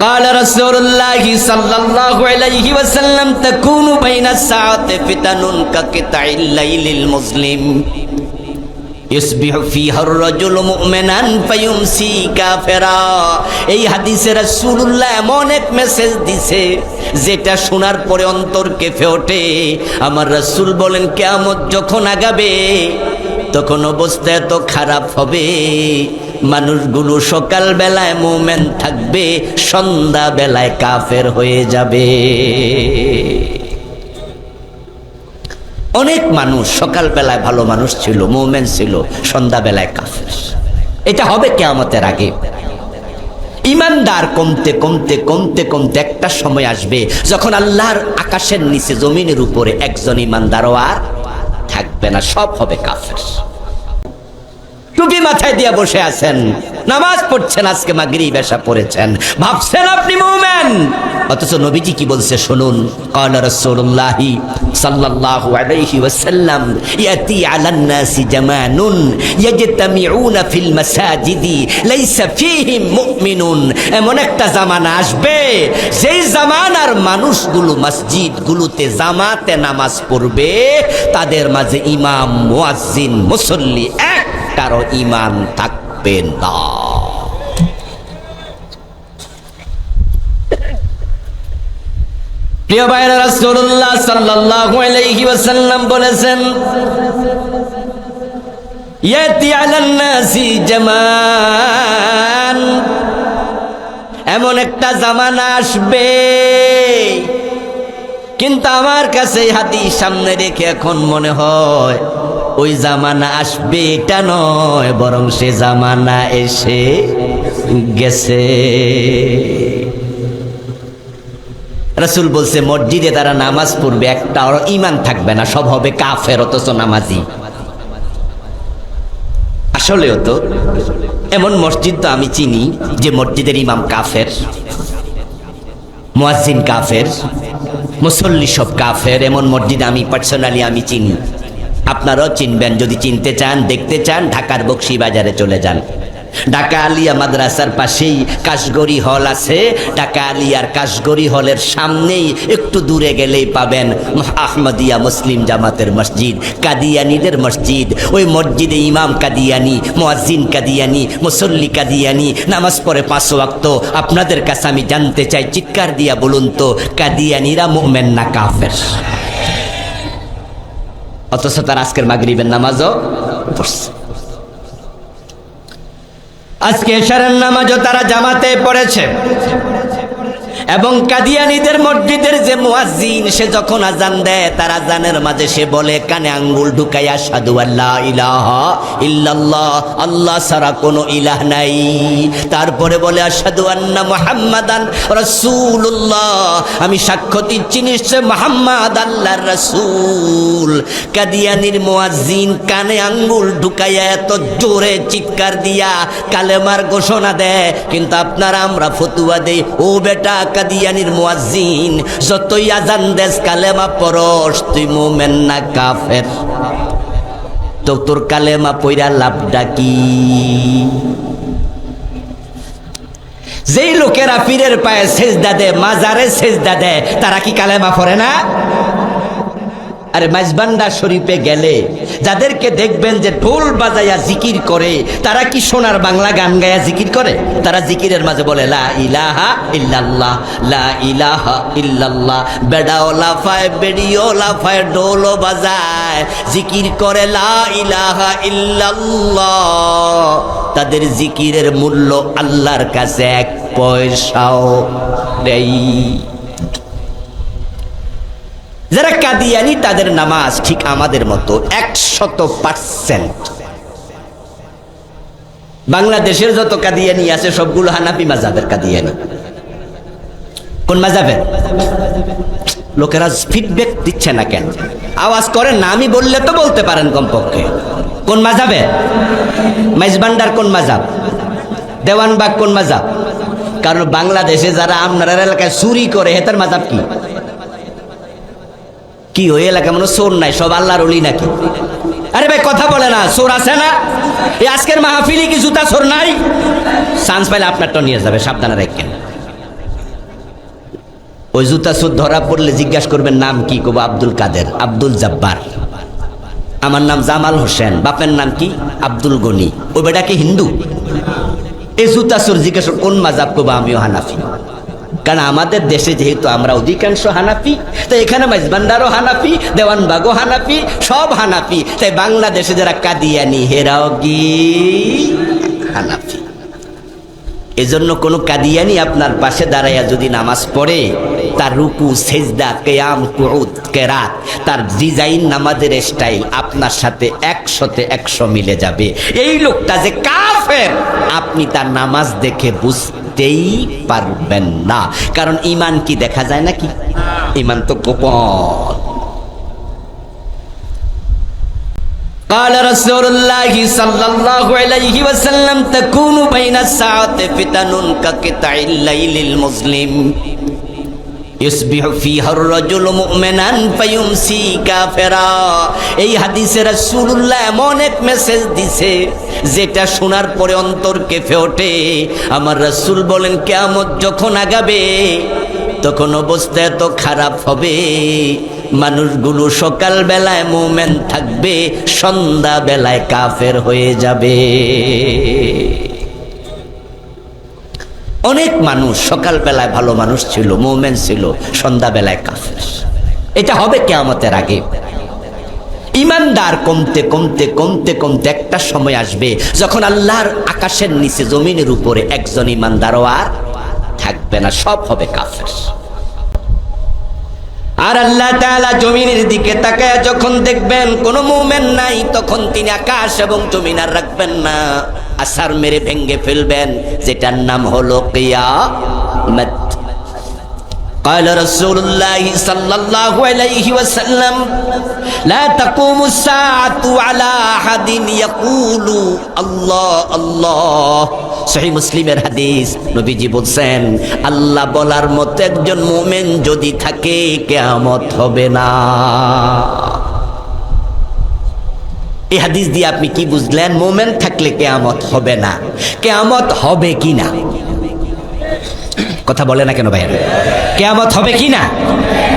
قال رسول الله صلى الله عليه وسلم تكون بين الساعة فتن كقطع الليل المظلم يصبح فيها الرجل مؤمنا فيمسي كافرا এই হাদিসে রাসূলুল্লাহ এমন এক মেসেজ দিছে যেটা শোনার পরে অন্তর কেঁপে ওঠে আমার রাসূল বলেন কিয়ামত যখন আগাবে তখন অবস্থা এত খারাপ হবে মানুষগুলো সকাল বেলায় মোমেন থাকবে সন্ধ্যা বেলায় কাফের হয়ে যাবে। অনেক মানুষ সকাল বেলায় ভালো মানুষ ছিল, মোমেন ছিল সন্ধ্যা বেলায় কাফের। এটা হবে কেয়ামতের আগে। ইমানদার কমতে কমতে কমতে কমতে একটা সময় আসবে যখন আল্লাহর আকাশের নিচে জমিনের উপরে একজন ইমানদারও আর থাকবে না, সব হবে কাফের। টুপি মাথায় দিয়ে বসে আছেন। নামাজ পড়ছেন, আজকে মাগরি বেশা পড়েছেন। ভাবছেন আপনি মুমেন। অথচ নবীজি কি বলছে শুনুন। কালা রাসূলুল্লাহি সাল্লাল্লাহু আলাইহি ওয়াসাল্লাম, ইয়াতি আলান নাসি জামানুন ইয়াজতামিউনা ফিল মাসাজিদি, লাইসা ফিহিম মুমিনুন। এমন একটা জামানা আসবে সেই জামানার মানুষগুলো মসজিদগুলোতে জামাতে নামাজ পড়বে, তাদের মাঝে ইমাম, মুয়াজ্জিন, মুসল্লি কারও ইমান থাকবে না প্রিয় ভাইরা রাসূলুল্লাহ সাল্লাল্লাহু আলাইহি ওয়াসাল্লাম বলেছেন ইয়াতি আলান নাসি জামান এমন একটা জামানা আসবে। কিন্তু আমার কাছে হাতি সামনে রেখে এখন মনে হয় ওই জামানা আসবে এটা নয়, বরং সে জামানা এসে গেছে। রসুল বলছে, মসজিদে তারা নামাজ পড়বে, একটা ইমান থাকবে না, সব হবে কাফের, অথচ নামাজি। আসলেও তো, এমন মসজিদ তো আমি চিনি, যে মসজিদের ইমাম কাফের, মুয়াজ্জিন কাফের, মুসল্লি সব কাফের, এমন মসজিদ আমি পার্সোনালি আমি চিনি। আপনারাও চিনবেন, যদি চিনতে চান, দেখতে চান, ঢাকার বক্সি বাজারে চলে যান। ঢাকা আলিয়া মাদ্রাসার পাশেই কাশগড়ি হল আছে। ঢাকা আলিয়ার কাশগড়ি হলের সামনেই একটু দূরে গেলেই পাবেন আহমদিয়া মুসলিম জামাতের মসজিদ, কাদিয়ানিদের মসজিদ। ওই মসজিদে ইমাম কাদিয়ানি মোয়াজিন কাদিয়ানি, মুসল্লি কাদিয়ানি নামাজ পড়ে পাঁচ ওয়াক্ত। আপনাদের কাছে আমি জানতে চাই, চিৎকার দিয়া বলুন তো, কাদিয়ানিরা মোমেন না কাফের? অথচ তার আজকের মাগরিবের নামাজও পড়ছে। আজকে এশারের নামাজও তারা জামাতে পড়েছে। এবং কাদিয়ানিদের মসজিদের যে মুয়াজ্জিন, সে যখন আজান দেয়, তার আজানের মাঝে সে বলে, কানে আঙ্গুল ঢুকাইয়া সাধু আল্লাহ ইলাহা ইল্লাল্লাহ, আল্লাহ ছাড়া কোনো ইলাহ নাই। তারপরে বলে আসাদু আন্না মুহাম্মাদান রাসূলুল্লাহ, আমি সাক্ষ্য দিচ্ছি নিশ্চয় মুহাম্মদ আল্লাহর রাসূল। কাদিয়ানির মুয়াজ্জিন কানে আঙ্গুল ঢুকাইয়া এত জোরে চিৎকার দিয়া কালেমার ঘোষণা দেয়, কিন্তু আপনারা আমরা ফতুয়া দেই। ও বেটা কাদিয়ানির মুয়াজ্জিন, যতই আজান দেশ কালেমা পরশ, তুই মোমেন না কাফের। তো তোর কালেমা পইরা লাভ ডাকি যেই লোকেরা পীরের পায়ে সেজদা দেয়, মাজারে সেজদা দেয়, তারা কি কালেমা পড়ে না? আরে মাইজবান্ডা শরীফে গেলে, যাদেরকে দেখবেন যে ঢোল বাজাইয়া জিকির করে, তারা কি সোনার বাংলা গান গায়া জিকির করে? তারা জিকিরের মাঝে বলে, লা ইলাহা ইল্লাল্লাহ, লা ইলাহা ইল্লাল্লাহ, বেডাও লাফায়, বেড়িও লাফায়, ঢোলও বাজায়, জিকির করে, লা ইলাহা ইল্লাল্লাহ। তাদের জিকিরের মূল্য আল্লাহর কাছে এক পয়সাও নেই। যারা কাদিয়ানি, তাদের নামাজ ঠিক আমাদের মতো একশত পার্সেন্ট। বাংলাদেশের যত কাদিয়ানি আছে, সবগুলো হানাপি মাজাবের কাদিয়ানি। কোন মাজাবের লোকেরা ফিডব্যাক দিচ্ছে না কেন? আওয়াজ করেন না, আমি বললে তো বলতে পারেন কমপক্ষে। কোন মাজাবে মেজবান্ডার কোন মাজাব দেওয়ানবাগ কোন মাজাব কারণ বাংলাদেশে যারা আপনার এলাকায় চুরি করে, হেতার মাজাব কি? কি, ওই এলাকা মনে চোর নাই, সব আল্লাহর অলি নাকি? আরে ভাই, কথা বলে না সোর আছে না? এই আজকের মাহফিলি কি জুতা সোর নাই? চান্স পাইলে আপনারটা নিয়ে যাবে, সাবধানে রাখেন। ওই জুতা সুদ ধরা পড়লে জিজ্ঞাসা করবেন, নাম কি? কব আব্দুল কাদের, আব্দুল জব্বার। আমার নাম জামাল হোসেন, বাপের নাম কি? আব্দুল গনি। ওই বেটা কি হিন্দু? এই জুতা সুর জিজ্ঞাসা কোন মাজাব কব আমিও হানাফি? কারণ আমাদের দেশে যেহেতু আমরা অধিকাংশ হানাফি, তাই এখানে মাইজবান্দারও হানাফি, দেওয়ানবাগও হানাফি, সব হানাফি। তাই বাংলাদেশে যারা কাদিয়ানি হেরাও কি হানাফি। এজন্য কোনো কাদিয়ানি আপনার পাশে দাঁড়াইয়া যদি নামাজ পড়ে তার রুকু সেজদা কেয়াম কুউদ কেরাত তার ডিজাইন নামাজের স্টাইল আপনার সাথে একশোতে একশো মিলে যাবে এই লোকটা যে কাফের আপনি তার নামাজ দেখে বুঝতেই পারবেন না কারণ ইমান কি দেখা যায় নাকি ইমান তো গোপন قال رسول الله صلى الله عليه وسلم تكون بين الساعة فتن كقطع الليل المظلم ইসবিহু ফিহার রাজুল মুমিনান ফায়ুমসি কাফেরা। এই হাদিসে রাসূলুল্লাহ এমন এক মেসেজ দিছে, যেটা শোনার পরে অন্তর কেঁপে ওঠে। আমার রাসূল বলেন, কিয়ামত যখন আগাবে, তখন অবস্থা এত খারাপ হবে। মানুষগুলো সকালবেলায় মোমেন থাকবে, সন্ধ্যাবেলায় কাফের হয়ে যাবে। অনেক মানুষ সকাল বেলায় ভালো মানুষ ছিল, মোমেন ছিল সন্ধ্যা বেলায় কাফের। এটা হবে কেয়ামতের আগে। ইমানদার কমতে কমতে কমতে কমতে একটা সময় আসবে যখন আল্লাহর আকাশের নিচে, জমিনের উপরে একজন ইমানদারও আর থাকবে না, সব হবে কাফের। আর আল্লাহ তাআলা জমিনের দিকে তাকায় যখন দেখবেন কোনো মুভমেন্ট নাই, তখন তিনি আকাশ এবং জমিন আর রাখবেন না। আসার মেরে ভেঙ্গে ফেলবেন যেটার নাম হলো কিয়ামত قال رسول الله صلى الله عليه وسلم لا تقوم الساعة على أحد يقول الله الله সহি মুসলিমের হাদিস নবীজি বলছেন আল্লাহ বলার মতো একজন মোমেন যদি থাকে কেয়ামত হবে না এই হাদিস দিয়ে আপনি কি বুঝলেন? মোমেন থাকলে কেয়ামত হবে না। কেয়ামত হবে কি না? কথা বলে না কেন ভাইয়া কেয়ামত হবে কি না?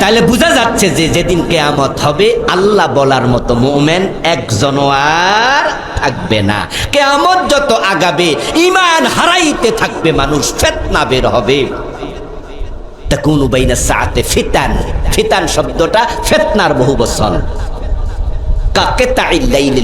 তাহলে বোঝা যাচ্ছে যে যেদিন কেয়ামত হবে, আল্লাহ বলার মতো মোমেন একজনও আর থাকবে না। কেয়ামত যত আগাবে ইমান হারাইতে থাকবে মানুষ, ফেতনা বের হবে। তকুন উবাইনা সাথে ফিতান। ফিতান শব্দটা ফেতনার বহু বচন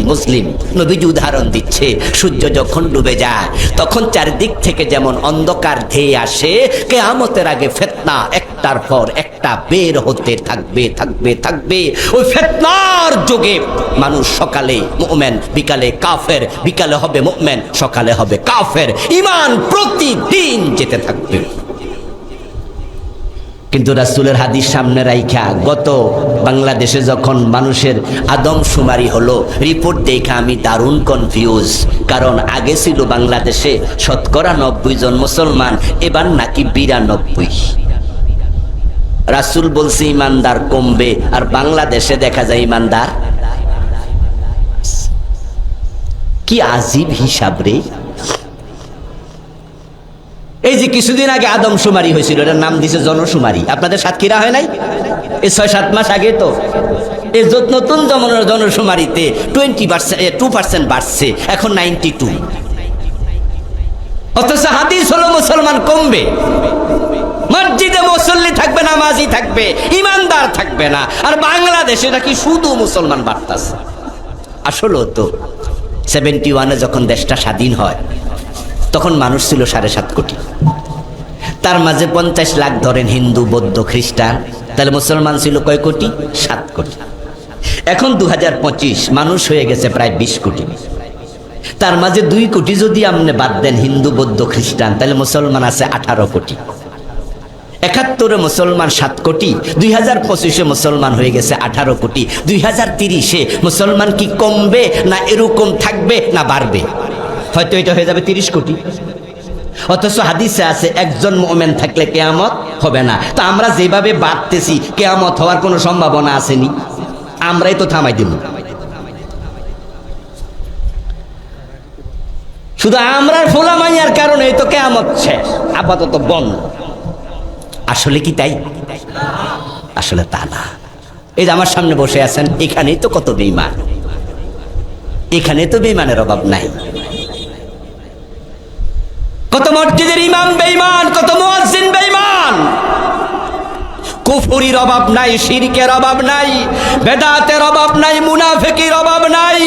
মুসলিম? নবীজি উদাহরণ দিচ্ছে, সূর্য যখন ডুবে যায়, তখন চারদিক থেকে যেমন অন্ধকার ধেয়ে আসে, কেয়ামতের আগে ফেতনা একটার পর একটা বের হতে থাকবে থাকবে থাকবে। ওই ফেতনার যুগে মানুষ সকালে মোমেন, বিকালে কাফের, বিকালে হবে মোমেন, সকালে হবে কাফের। ইমান প্রতিদিন যেতে থাকবে। কিন্তু রাসুলের হাদিস সামনে রাইখা, গত বাংলাদেশে যখন মানুষের আদমশুমারি হলো রিপোর্ট দেখা আমি দারুণ কনফিউজ কারণ আগে ছিল বাংলাদেশে শতকরা নব্বই জন মুসলমান, এবার নাকি বিরানব্বই। রাসুল বলছে, ইমানদার কমবে। আর বাংলাদেশে দেখা যায়, ইমানদার? কি আজীব হিসাব রে। এই যে কিছুদিন আগে আদমশুমারি হয়েছিল, এটার নাম দিছে জনশুমারি আপনাদের সাতক্ষীরা হয় নাই? এই ছয়, সাত মাস আগে তো। এই নতুন জমানোর জনশুমারিতে টোয়েন্টি পার্সেন্ট টু পার্সেন্ট বাড়ছে, এখন নাইনটি টু। অথচ হাদিস হলো মুসলমান কমবে। মসজিদে মুসল্লি থাকবে, নামাজি থাকবে, ইমানদার থাকবে না। আর বাংলাদেশে নাকি শুধু মুসলমান বাড়তাছে। আসলে তো সেভেন্টি ওয়ানে যখন দেশটা স্বাধীন হয় তখন মানুষ ছিল সাড়ে সাত কোটি। তার মাঝে পঞ্চাশ লাখ ধরেন হিন্দু, বৌদ্ধ, খ্রিস্টান, তাহলে মুসলমান ছিল কয় কোটি? সাত কোটি। এখন দু হাজার পঁচিশ মানুষ হয়ে গেছে প্রায় বিশ কোটি। তার মাঝে দুই কোটি যদি আপনি বাদ দেন হিন্দু, বৌদ্ধ, খ্রিস্টান, তাহলে মুসলমান আছে আঠারো কোটি। একাত্তরে মুসলমান সাত কোটি দুই হাজার পঁচিশে মুসলমান হয়ে গেছে আঠারো কোটি দুই হাজার তিরিশে মুসলমান কি কমবে না এরকম থাকবে না বাড়বে? হয়তো এটা হয়ে যাবে তিরিশ কোটি। অথচ হাদিসে আছে, একজন মোমেন থাকলে কেয়ামত হবে না। তো আমরা যেভাবে বাড়তেছি, কেয়ামত হওয়ার কোনো সম্ভাবনা আসেনি। আমরাই তো থামাই দিব। শুধু আমরার ফোলামাইয়ার কারণে তো কেয়ামত শেষ, আপাতত বন্ধ। আসলে কি তাই? আসলে তা না। এই যে আমার সামনে বসে আছেন, এখানেই তো কত বেইমান এখানে তো বেইমানের অভাব নাই। কত মসজিদের ইমাম বেইমান কত বেইমান কুফুরির অভাব নাই, শিরকের অভাব নাই, বেদাতের অভাব নাই, মুনাফিকির অভাব নাই।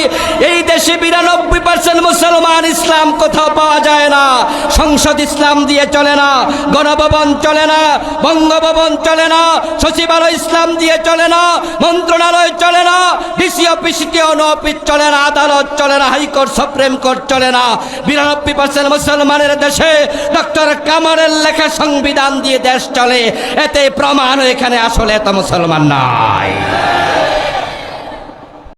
এই দেশে বিরানব্বই পার্সেন্ট মুসলমান ইসলাম কোথাও পাওয়া যায় না। সংসদ ইসলাম দিয়ে চলে না, গণভবন চলে না, বঙ্গভবন চলে না, সচিবালয় ইসলাম দিয়ে চলে না, মন্ত্রণালয় চলে না, ডিসি অফিস কেউ অফিস চলে না, আদালত চলে না, হাইকোর্ট, সুপ্রিম কোর্ট চলে না। বিরানব্বই পার্সেন্ট মুসলমানের দেশে ডক্টর কামারের লেখা সংবিধান দিয়ে দেশ চলে। এতে প্রমাণ এখানে আসলে এত মুসলমান নাই।